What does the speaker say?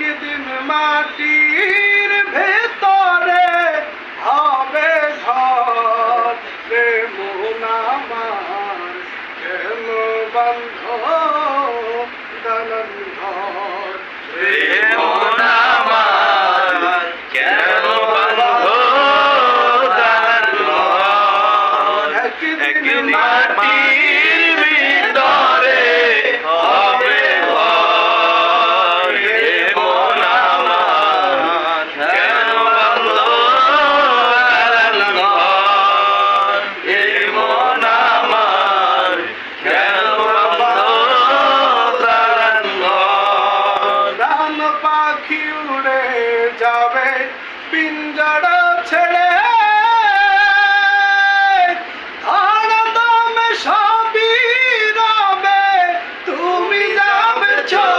একদিন মাটির ভেতরে হবে ঘর মন আমার কেন বন্ধ দালন ঘর? পাখি যাবে পিঞ্জরা ছেড়ে। তুমি যাবে চলে